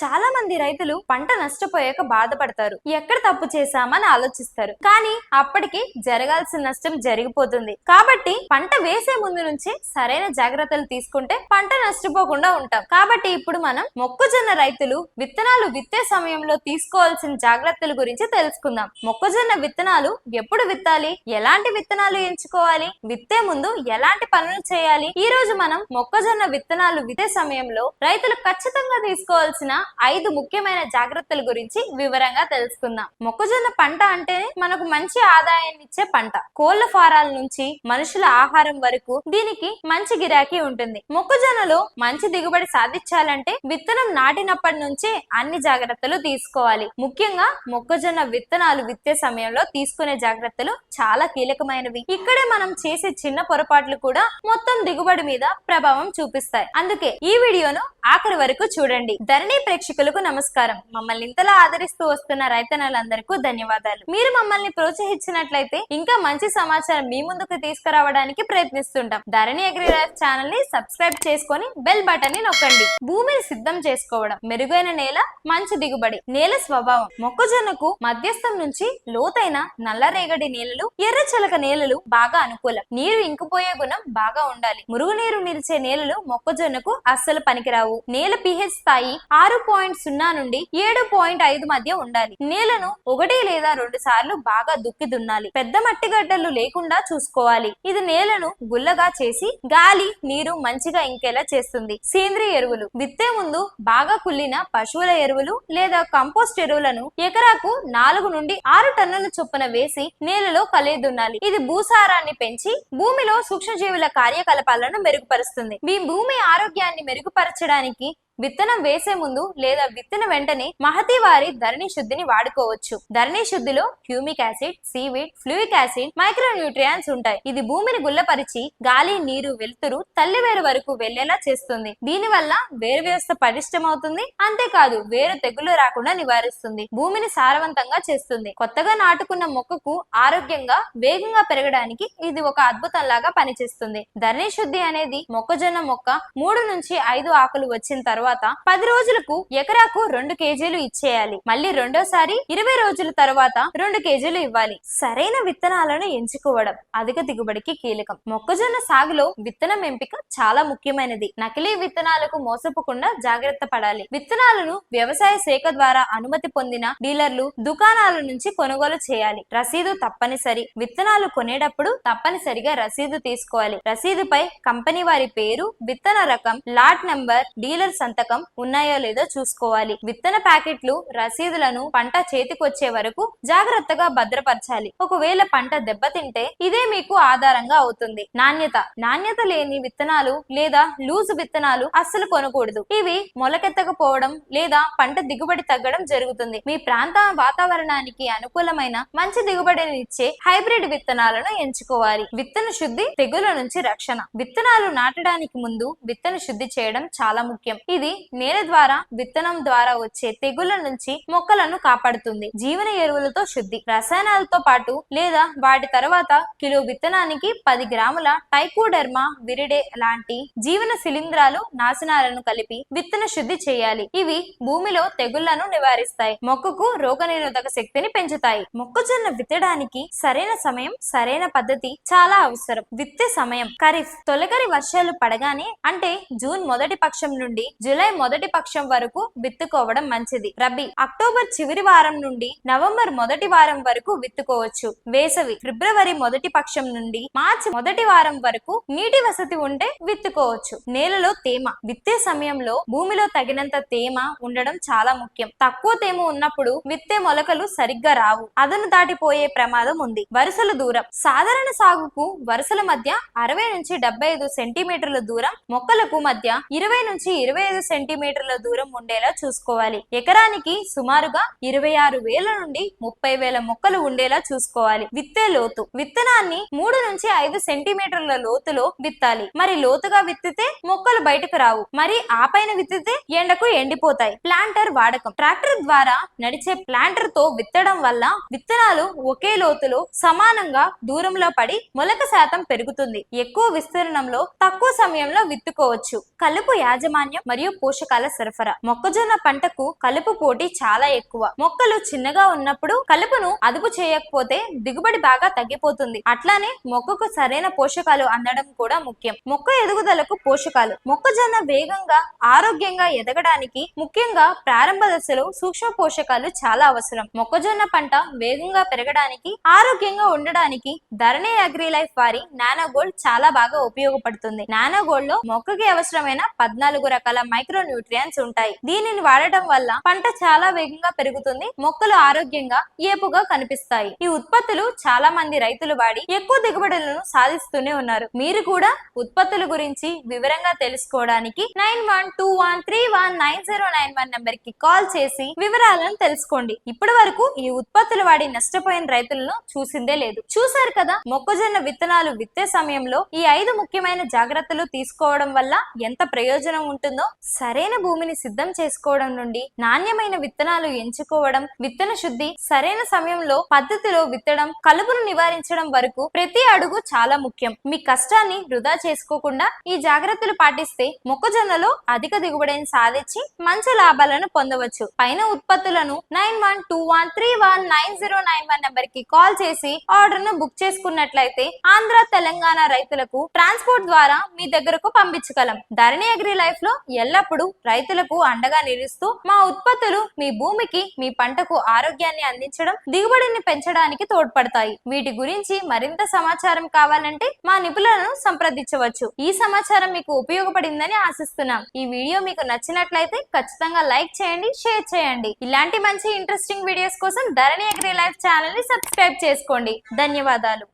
చాలా మంది రైతులు పంట నష్టపోయాక బాధపడతారు. ఎక్కడ తప్పు చేశామని ఆలోచిస్తారు. కానీ అప్పటికి జరగాల్సిన నష్టం జరిగిపోతుంది. కాబట్టి పంట వేసే ముందు నుంచి సరైన జాగ్రత్తలు తీసుకుంటే పంట నష్టపోకుండా ఉంటాం. కాబట్టి ఇప్పుడు మనం మొక్కజొన్న రైతులు విత్తనాలు విత్తే సమయంలో తీసుకోవాల్సిన జాగ్రత్తల గురించి తెలుసుకుందాం. మొక్కజొన్న విత్తనాలు ఎప్పుడు విత్తాలి? ఎలాంటి విత్తనాలు ఎంచుకోవాలి? విత్తే ముందు ఎలాంటి పనులు చేయాలి? ఈ రోజు మనం మొక్కజొన్న విత్తనాలు విత్తే సమయంలో రైతులు ఖచ్చితంగా తీసుకోవాల్సిన ఐదు ముఖ్యమైన జాగ్రత్తల గురించి వివరంగా తెలుసుకుందాం. మొక్కజొన్న పంట అంటే మనకు మంచి ఆదాయాన్ని ఇచ్చే పంట. కోళ్ళ ఫారాల నుంచి మనుషుల ఆహారం వరకు దీనికి మంచి గిరాకీ ఉంటుంది. మొక్కజొన్నలో మంచి దిగుబడి సాధించాలంటే విత్తనం నాటినప్పటి నుంచే అన్ని జాగ్రత్తలు తీసుకోవాలి. ముఖ్యంగా మొక్కజొన్న విత్తనాలు విత్తే సమయంలో తీసుకునే జాగ్రత్తలు చాలా కీలకమైనవి. ఇక్కడే మనం చేసే చిన్న పొరపాట్లు కూడా మొత్తం దిగుబడి మీద ప్రభావం చూపిస్తాయి. అందుకే ఈ వీడియోను ఆఖరి వరకు చూడండి. ధరణి ప్రేక్షకులకు నమస్కారం. మమ్మల్ని ఇంతలా ఆదరిస్తూ వస్తున్న రైతన్నలందరికీ ధన్యవాదాలు. మీరు మమ్మల్ని ప్రోత్సహించినట్లయితే ఇంకా మంచి సమాచారం మీ ముందుకు తీసుకురావడానికి ప్రయత్నిస్తుంటాం. ధరణి అగ్రి ఛానల్ని సబ్స్క్రైబ్ చేసుకొని బెల్ బటన్ని నొక్కండి. భూమిని సిద్ధం చేసుకోవడం మెరుగైన నేల మంచి దిగుబడి నేల స్వభావం మొక్కజొన్నకు మధ్యస్థం నుంచి లోతైన నల్లరేగడి నేలలు ఎర్ర చిలక నేలలు బాగా అనుకూలం. నీరు ఇంకిపోయే గుణం బాగా ఉండాలి. మురుగునీరు నిలిచే నేలలు మొక్కజొన్నకు అస్సలు పనికిరావు. నేల పిహెచ్ స్థాయి ఆరు పాయింట్ సున్నా నుండి ఏడు పాయింట్ ఐదు మధ్య ఉండాలి. నేలను ఒకటి లేదా రెండు సార్లు బాగా దుక్కి దున్నాలి. పెద్ద మట్టి గడ్డలు లేకుండా చూసుకోవాలి. ఇది నేలను గుల్లగా చేసి గాలి నీరు మంచిగా ఇంకేలా చేస్తుంది. సేంద్రియ ఎరువులు. విత్తే ముందు బాగా కుళ్ళిన పశువుల ఎరువులు లేదా కంపోస్ట్ ఎరువులను ఎకరాకు నాలుగు నుండి ఆరు టన్నుల చొప్పున వేసి నేలలో కలిదున్నాలి ఇది భూసారాన్ని పెంచి భూమిలో సూక్ష్మజీవుల కార్యకలాపాలను మెరుగుపరుస్తుంది. మీ భూమి ఆరోగ్యాన్ని మెరుగుపరచడానికి విత్తనం వేసే ముందు లేదా విత్తన వెంటనే మహతి వారి ధరణి శుద్ధిని వాడుకోవచ్చు. Dharani శుద్ధిలో humic acid seaweed fulvic acid micronutrients ఉంటాయి. ఇది భూమిని గుల్లపరిచి గాలి నీరు వెలుతురు తల్లివేరు వరకు వెళ్ళేలా చేస్తుంది. దీని వల్ల వేరు వ్యవస్థ పటిష్టమవుతుంది. అంతేకాదు వేరు తెగులు రాకుండా నివారిస్తుంది. భూమిని సారవంతంగా చేస్తుంది. కొత్తగా నాటుకున్న మొక్కకు ఆరోగ్యంగా వేగంగా పెరగడానికి ఇది ఒక అద్భుతం లాగా పనిచేస్తుంది. ధరణి శుద్ధి అనేది మొక్కజొన్న మొక్క మూడు నుంచి ఐదు ఆకులు వచ్చిన తర్వాత పది రోజులకు ఎకరాకు రెండు కేజీలు ఇచ్చేయాలి. మళ్ళీ రెండోసారి ఇరవై రోజుల తర్వాత రెండు కేజీలు ఇవ్వాలి. సరైన విత్తనాలను ఎంచుకోవడం అధిక దిగుబడికి కీలకం. మొక్కజొన్న సాగులో విత్తనం ఎంపిక చాలా ముఖ్యమైనది. నకిలీ విత్తనాలకు మోసపోకుండా జాగ్రత్త పడాలి. విత్తనాలను వ్యవసాయ శాఖ ద్వారా అనుమతి పొందిన డీలర్లు దుకాణాల నుంచి కొనుగోలు చేయాలి. రసీదు తప్పనిసరి. విత్తనాలు కొనేటప్పుడు తప్పనిసరిగా రసీదు తీసుకోవాలి. రసీదుపై కంపెనీ వారి పేరు విత్తన రకం లాట్ నంబర్ డీలర్ సంతకం ఉన్నాయో లేదో చూసుకోవాలి. విత్తన ప్యాకెట్లు రసీదులను పంట చేతికొచ్చే వరకు జాగ్రత్తగా భద్రపరచాలి. ఒకవేళ పంట దెబ్బతింటే ఇదే మీకు ఆధారంగా అవుతుంది. నాణ్యత. నాణ్యత లేని విత్తనాలు లేదా లూజ్ విత్తనాలు అస్సలు కొనకూడదు. ఇవి మొలకెత్తకపోవడం లేదా పంట దిగుబడి తగ్గడం జరుగుతుంది. మీ ప్రాంత వాతావరణానికి అనుకూలమైన మంచి దిగుబడిని ఇచ్చే హైబ్రిడ్ విత్తనాలను ఎంచుకోవాలి. విత్తన శుద్ధి తెగుల నుంచి రక్షణ. విత్తనాలు నాటడానికి ముందు విత్తన శుద్ధి చేయడం చాలా ముఖ్యం. ఇది నేల ద్వారా విత్తనం ద్వారా వచ్చే తెగుళ్ళ నుంచి మొక్కలను కాపాడుతుంది. జీవన ఎరువులతో శుద్ధి. రసాయనాలతో పాటు లేదా వాటి తర్వాత కిలో విత్తనానికి పది గ్రాముల టైకోడెర్మా విరిడే లాంటి జీవన శిలీంధ్రాలు నాశనాలను కలిపి విత్తన శుద్ధి చేయాలి. ఇవి భూమిలో తెగుళ్ళను నివారిస్తాయి. మొక్కకు రోగనిరోధక శక్తిని పెంచుతాయి. మొక్కజొన్న విత్తడానికి సరైన సమయం సరైన పద్ధతి చాలా అవసరం. విత్తే సమయం. ఖరీఫ్ తొలకరి వర్షాలు పడగానే అంటే జూన్ మొదటి పక్షం నుండి జూలై మొదటి పక్షం వరకు విత్తుకోవడం మంచిది. రబీ అక్టోబర్ చివరి వారం నుండి నవంబర్ మొదటి వారం వరకు విత్తుకోవచ్చు. వేసవి ఫిబ్రవరి మొదటి పక్షం నుండి మార్చి మొదటి వారం వరకు నీటి వసతి ఉంటే విత్తుకోవచ్చు. నేలలో తేమ విత్తే సమయంలో భూమిలో తగినంత తేమ ఉండడం చాలా ముఖ్యం. తక్కువ తేమ ఉన్నప్పుడు విత్తే మొలకలు సరిగ్గా రావు. అదను దాటిపోయే ప్రమాదం ఉంది. వరుసల దూరం సాధారణ సాగుకు వరుసల మధ్య అరవై నుంచి డెబ్బై ఐదు సెంటీమీటర్ల దూరం మొక్కలకు మధ్య ఇరవై నుంచి ఇరవై ఐదు సెంటీమీటర్ల దూరం ఉండేలా చూసుకోవాలి. ఎకరానికి సుమారుగా ఇరవై ఆరు వేల నుండి ముప్పై వేల మొక్కలు ఉండేలా చూసుకోవాలి. విత్తే లోతు. విత్తనాన్ని మూడు నుంచి ఐదు సెంటీమీటర్ల లోతులో విత్తాలి. మరి లోతుగా విత్తితే మొక్కలు బయటకు రావు. మరి ఆ పైన విత్తితే ఎండకు ఎండిపోతాయి. ప్లాంటర్ వాడకం. ట్రాక్టర్ ద్వారా నడిచే ప్లాంటర్తో విత్తడం వల్ల విత్తనాలు ఒకే లోతులో సమానంగా దూరంలో పడి మొలక శాతం పెరుగుతుంది. ఎక్కువ విస్తీర్ణంలో తక్కువ సమయంలో విత్తుకోవచ్చు. కలుపు యాజమాన్యం మరియు పోషకాల సరఫరా. మొక్కజొన్న పంటకు కలుపు పోటీ చాలా ఎక్కువ. మొక్కలు చిన్నగా ఉన్నప్పుడు కలుపును అదుపు చేయకపోతే దిగుబడి బాగా తగ్గిపోతుంది. అట్లానే మొక్కకు సరైన పోషకాలు అందడం కూడా ముఖ్యం. మొక్క ఎదుగుదలకు పోషకాలు. మొక్కజొన్న వేగంగా ఆరోగ్యంగా ఎదగడానికి ముఖ్యంగా ప్రారంభ దశలో సూక్ష్మ పోషకాలు చాలా అవసరం. మొక్కజొన్న పంట వేగంగా పెరగడానికి ఆరోగ్యంగా ఉండడానికి ధరణి అగ్రి లైఫ్ వారి నానో గోల్డ్ చాలా బాగా ఉపయోగపడుతుంది. నానో గోల్డ్లో మొక్కకి అవసరమైన పద్నాలుగు రకాల మైక్రో న్యూట్రియంట్స్ ఉంటాయి. దీనిని వాడటం వల్ల పంట చాలా వేగంగా పెరుగుతుంది మొక్కలు ఆరోగ్యంగా ఏపుగా కనిపిస్తాయి. ఈ ఉత్పత్తులు చాలా మంది రైతులు వాడి ఎక్కువ దిగుబడులను సాధిస్తూనే ఉన్నారు. మీరు కూడా ఉత్పత్తుల గురించి వివరంగా తెలుసుకోవడానికి nine one two one three one nine zero nine one నెంబర్కి కాల్ చేసి వివరాలను తెలుసుకోండి. ఇప్పటి వరకు ఈ ఉత్పత్తులు వాడి నష్టపోయిన రైతులను చూసిందే లేదు. చూశారు కదా మొక్కజొన్న విత్తనాలు విత్తే సమయంలో ఈ ఐదు ముఖ్యమైన జాగ్రత్తలు తీసుకోవడం వల్ల ఎంత ప్రయోజనం ఉంటుందో సరైన భూమిని సిద్ధం చేసుకోవడం నుండి నాణ్యమైన విత్తనాలు ఎంచుకోవడం విత్తన శుద్ధి సరైన సమయంలో పద్ధతిలో విత్తడం కలుపును నివారించడం వరకు ప్రతి అడుగు చాలా ముఖ్యం. మీ కష్టాన్ని వృధా చేసుకోకుండా ఈ జాగ్రత్తలు పాటిస్తే మొక్కజొన్నలో అధిక దిగుబడిని సాధించి మంచి లాభాలను పొందవచ్చు. పైన ఉత్పత్తులను nine one two one three one nine zero nine one నెంబర్కి కాల్ చేసి ఆర్డర్ను బుక్ చేసుకున్నట్లయితే ఆంధ్ర తెలంగాణ రైతులకు ట్రాన్స్పోర్ట్ ద్వారా మీ దగ్గరకు పంపించగలం. ధరణి అగ్రి లైఫ్లో ఎల్లప్పుడూ రైతులకు అండగా నిలుస్తూ మా ఉత్పత్తులు మీ భూమికి మీ పంటకు ఆరోగ్యాన్ని అందించడం దిగుబడిని పెంచడానికి తోడ్పడతాయి. వీటి గురించి మరింత సమాచారం కావాలంటే మా నిపుణులను సంప్రదించవచ్చు. ఈ సమాచారం మీకు ఉపయోగపడిందని ఆశిస్తున్నాం. ఈ వీడియో మీకు నచ్చినట్లయితే ఖచ్చితంగా లైక్ చేయండి షేర్ చేయండి. ఇలాంటి మంచి ఇంట్రెస్టింగ్ వీడియోస్ కోసం ధరణి అగ్రి లైఫ్ ఛానల్ని సబ్స్క్రైబ్ చేసుకోండి. ధన్యవాదాలు.